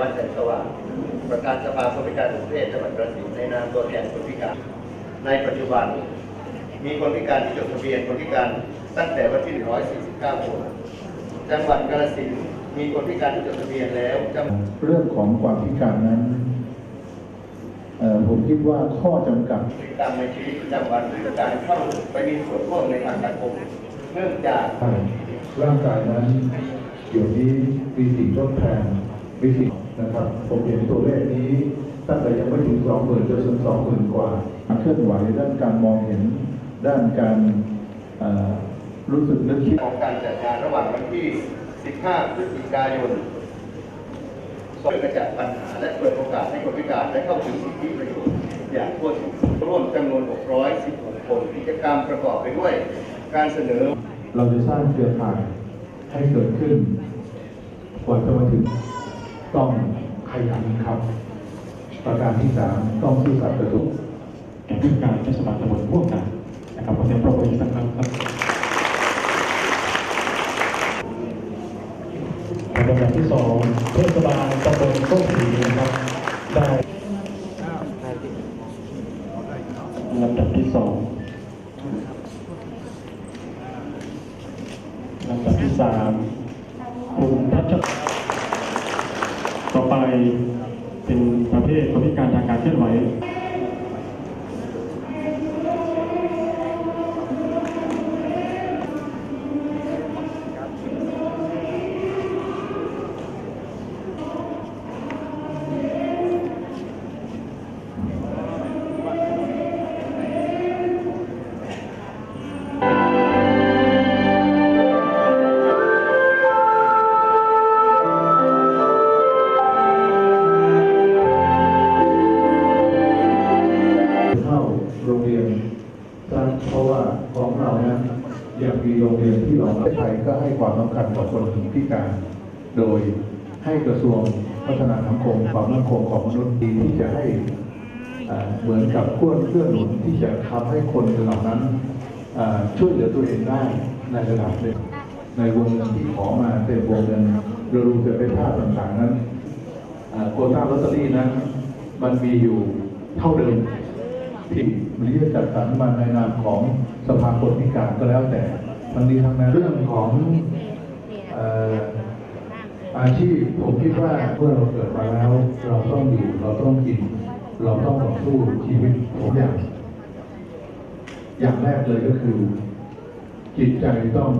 วัฒน์แสงสว่างประธานสภาคนพิการแห่งประเทศจังหวัดกระบี่ในนามตัวแทนคนพิการ ในปัจจุบัน มีคนพิการที่จดทะเบียนคนพิการตั้งแต่วันที่ 149 คน จังหวัดกาฬสินธุ์มีคนพิการที่จดทะเบียนแล้วจำเรื่องของความพิการนั้นเอ่อผมคิดว่าข้อจำกัดกิจกรรมในชีวิตประจำวันหรือการเข้าไปมีส่วนร่วมในทางสังคมเนื่องจากร่างกายนั้นเดี๋ยวนี้มีสิ่งทดแทน มีสิ่งนะครับ ผมเห็นตัวเลขนี้ตั้งแต่ยังไม่ถึงสองหมื่นจนถึงสองหมื่นกว่าการเคลื่อนไหวด้านการมองเห็นด้านการเอ่อรู้สึกนึกคิดของการจัดงานระหว่างวันที่ 15 พฤศจิกายนเพื่อกระจัดปัญหาและเปิดโอกาสให้คนพิการได้เข้าถึงสิทธิประโยชน์อย่างทั่วถึงร่วมจำนวน 616 คนกิจกรรมประกอบไปด้วย การเสนอ เราจะสร้างเครือข่ายให้เกิดขึ้นกว่าจะมาถึง ต้องขยันครับ ประการที่สามต้องซื่อสัตย์ต่อทุกแก่ผู้การเทศบาลตำบลม่วงงามนะครับขอเสียงปรบมืออีกสักครั้งครับลำดับที่สองเทศบาลตำบลโคกศรีนะครับได้ลำดับที่สองลำดับที่สามคุณทัชต่ เป็นประเภทคนพิการทางการเคลื่อนไหว ของเรานั้นยังมีโรงเรียนที่รองรับไทยก็ให้ความสำคัญกับคนพิการ โดยให้กระทรวงพัฒนาสังคมความมั่นคงของมนุษย์ดีที่จะให้เหมือนกับเครื่องเครื่องหนุนที่จะทำให้คนเหล่านั้นช่วยเหลือตัวเองได้ในระดับหนึ่งในวงเงินที่ขอมาเป็นวงเงินรวมจะเป็นภาพต่างๆนั้นโคต้าลอตเตอรี่นั้น มันมีอยู่เท่าเดิม ที่มันจะจัดสรรมาในนามของสภาคนพิการก็แล้วแต่ทั้งนี้ทั้งนั้นเรื่องของเอ่ออาชีพผมคิดว่าเมื่อเราเกิดมาแล้ว เราต้องอยู่เราต้องกิน เราต้องต่อสู้ชีวิตผมอย่าง อย่างแรกเลยก็คือ จิตใจต้อง